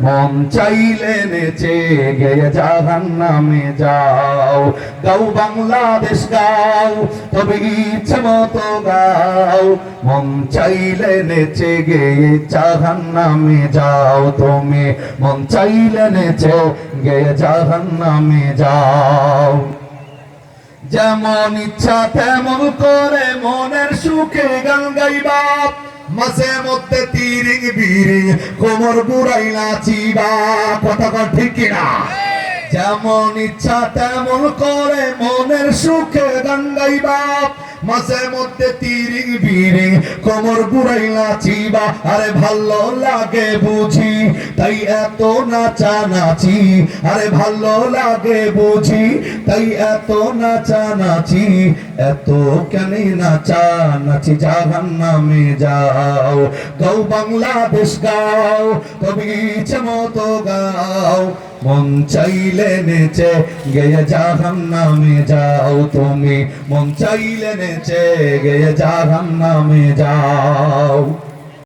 মন চাইলে নেচে গেয়ে জাহান নামে যাও। গাও বাংলাদেশ গাও, তবে ইচ্ছে মতো গাও। মন চাইলে নেচে গেয়ে জাহান নামে যাও তুমি। মন চাইলে নেচে গেয়ে জাহান নামে যাও। যেমন ইচ্ছা তেমন করে মনের সুখে গান গাইবা। মাঝে মধ্যে তিরিং বিরিং কোমর বুড়াইলা চিবা কথা ঠিক কিনা? যেমন ইচ্ছা তেমন করে মনের সুখে গান গাইবা মাঝে মধ্যে তিরিং বিরিং, কোমর বুড়াই নাচিবা আরে ভালো লাগে বুঝি, তাই এত নাচা নাচি আরে ভালো লাগে বুঝি, তাই এত নাচা নাচি এত কেন নাচা নাচি জাহান নামে যাও। গাও বাংলাদেশ গাও তবে ইচ্ছে মতো গাও। মন চাইলে নেচে, গেয়ে জাহান নামে যাও তুমি। মন চাইলে নেচে, গেয়ে জাহান নামে যাও।